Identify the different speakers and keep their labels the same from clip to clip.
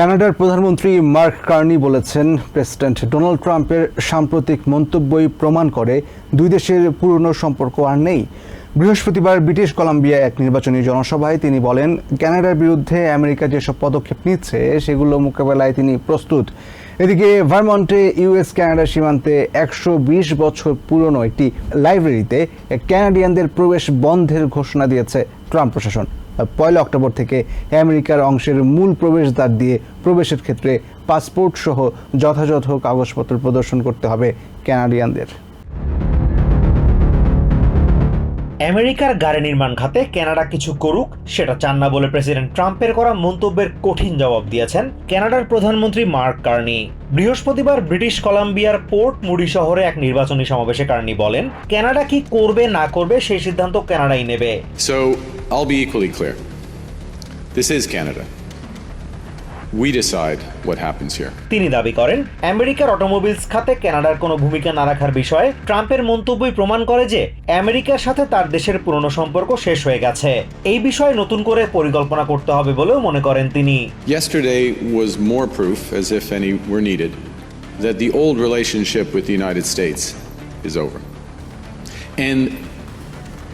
Speaker 1: কানাডার প্রধানমন্ত্রী Mark Carney বলেছেন, প্রেসিডেন্ট ডোনাল্ড ট্রাম্পের সাম্প্রতিক মন্তব্যই প্রমাণ করে দুই দেশের পুরনো সম্পর্ক আর নেই। বৃহস্পতিবার ব্রিটিশ কলাম্বিয়া এক নির্বাচনী জনসভায় তিনি বলেন, কানাডার বিরুদ্ধে আমেরিকা যেসব পদক্ষেপ নিচ্ছে, সেগুলো মোকাবেলায় তিনি প্রস্তুত। এদিকে ভারমন্টে ইউএস কানাডা সীমান্তে একশো বিশ বছর পুরনো একটি লাইব্রেরিতে ক্যানাডিয়ানদের প্রবেশ বন্ধের ঘোষণা দিয়েছে ট্রাম্প প্রশাসন। পয়লা অক্টোবর থেকে আমেরিকার অংশের মূল প্রবেশদ্বার দিয়ে প্রবেশের ক্ষেত্রে পাসপোর্ট সহ যথাযথ কাগজপত্র প্রদর্শন করতে হবে ক্যানাডিয়ানদের
Speaker 2: আমেরিকার গাড়ি নির্মাণ খাতে কানাডা কিছু করুক, সেটা চান না বলে প্রেসিডেন্ট ট্রাম্পের করা মন্তব্যের কঠিন জবাব দিয়েছেন কানাডার প্রধানমন্ত্রী মার্ক কার্নি। বৃহস্পতিবার ব্রিটিশ কলাম্বিয়ার পোর্ট মুডি শহরে এক নির্বাচনী সমাবেশে কার্নি বলেন, কানাডা কি করবে না করবে সেই সিদ্ধান্ত কানাডাই নেবে।
Speaker 3: So, I'll be equally clear. We decide what happens here.
Speaker 2: তিনি দাবি করেন আমেরিকার অটোমোবিলস খাতে কানাডার কোনো ভূমিকা না রাখার বিষয়ে ট্রাম্পের মন্তব্যই প্রমাণ করে যে আমেরিকার সাথে তার দেশের পুরনো সম্পর্ক শেষ হয়ে গেছে এই বিষয়ে নতুন করে পরিকল্পনা করতে হবে বলেও মনে করেন তিনি
Speaker 3: Yesterday was more proof, as if any were needed, that the old relationship with the United States is over. And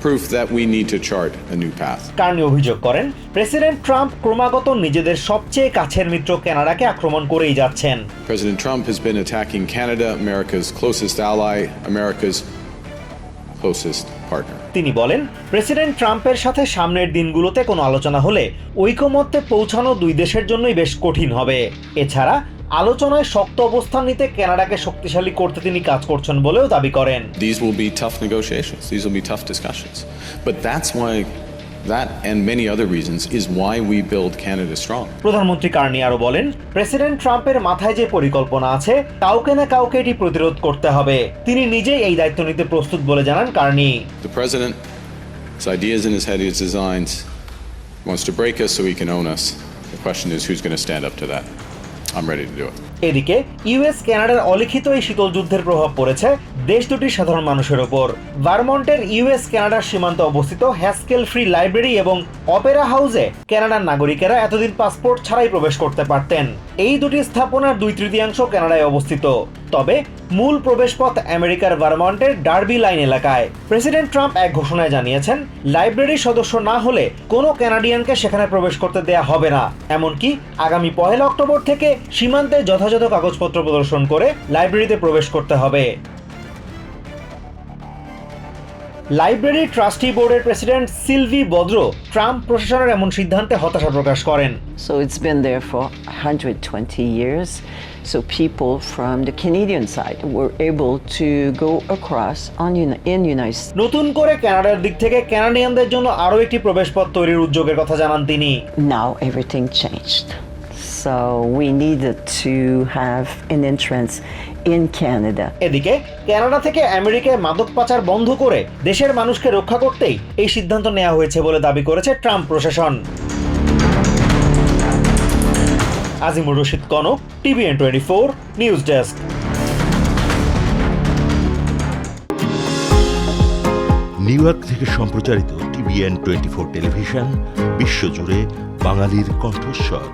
Speaker 3: proof that we need to chart a new path.
Speaker 2: Carney অভিযোগ করেন প্রেসিডেন্ট ট্রাম্প ক্রমাগত নিজেদের সবচেয়ে কাছের মিত্র কানাডাকে আক্রমণ করেই যাচ্ছেন
Speaker 3: President Trump has been attacking Canada, America's closest ally, America's closest partner.
Speaker 2: তিনি বলেন প্রেসিডেন্ট ট্রাম্পের সাথে সামনের দিনগুলোতে কোনো আলোচনা হলে ঐকমত্যে পৌঁছানো দুই দেশের জন্যই বেশ কঠিন হবে এছাড়া আলোচনায় শক্ত অবস্থান নিতে কানাডাকে শক্তিশালী করতে তিনি কাজ করছেন বলেও দাবি করেন
Speaker 3: These will be tough negotiations. These will be tough discussions. But that's why, that and many other reasons, is why we build Canada strong.
Speaker 2: প্রধানমন্ত্রী কার্নি আরও বলেন প্রেসিডেন্ট ট্রাম্পের মাথায় যে পরিকল্পনা আছে কাউকে না কাউকে এটি প্রতিরোধ করতে হবে তিনি নিজেই এই দায়িত্ব নিতে প্রস্তুত বলে জানান Carney
Speaker 3: The president, his ideas in his head, his designs, wants to break us so he can own us. The question is who's going to stand up to that? I'm ready to do it.
Speaker 2: এদিকে US কানাডার অলিখিত এই শীতল যুদ্ধের প্রভাব পড়েছে দেশ দুটির সাধারণ মানুষের ওপর। ভারমন্টের ইউএস কানাডার সীমান্তে অবস্থিত হ্যাস্কেল ফ্রি লাইব্রেরি এবং অপেরা হাউসে কানাডার নাগরিকেরা এতদিন পাসপোর্ট ছাড়াই প্রবেশ করতে পারতেন। এই দুটি স্থাপনার দুই তৃতীয়াংশ কানাডায় অবস্থিত। তবে মূল প্রবেশপথ আমেরিকার ভারমন্টের ডার্বি লাইন এলাকায়। প্রেসিডেন্ট ট্রাম্প এক ঘোষণায় জানিয়েছেন, লাইব্রেরির সদস্য না হলে কোনো ক্যানাডিয়ানকে সেখানে প্রবেশ করতে দেয়া হবে না। এমনকি আগামী পহেলা অক্টোবর থেকে সীমান্তে যথাযথ কাগজপত্র প্রদর্শন করে লাইব্রেরিতে প্রবেশ করতে হবে। লাইব্রেরি ট্রাস্টি বোর্ডের প্রেসিডেন্ট সিলভি বদ্র ট্রাম্প প্রশাসনের এমন সিদ্ধান্তে হতাশা প্রকাশ করেন।
Speaker 4: So it's been there for 120 years so people from the Canadian side were able to go across on in united
Speaker 2: নতুন করে কানাডার দিক থেকে ক্যানাডিয়ানদের জন্য আরও একটি প্রবেশপথ তৈরির উদ্যোগের কথা জানান তিনি।
Speaker 4: Now everything changed So we needed to have an entrance in Canada.
Speaker 2: এদিকে কানাডা থেকে আমেরিকায় মাদক পাচার বন্ধ করে দেশের মানুষকে রক্ষা করতেই এই সিদ্ধান্ত নেওয়া হয়েছে বলে দাবি করেছে ট্রাম্প প্রশাসন। Azimur Rashid Konok TVN twenty four news desk.
Speaker 5: New York থেকে সম্প্রচারিত টিভিএন টোয়েন্টি ফোর টেলিভিশন বিশ্বজুড়ে বাঙালির কণ্ঠস্বর।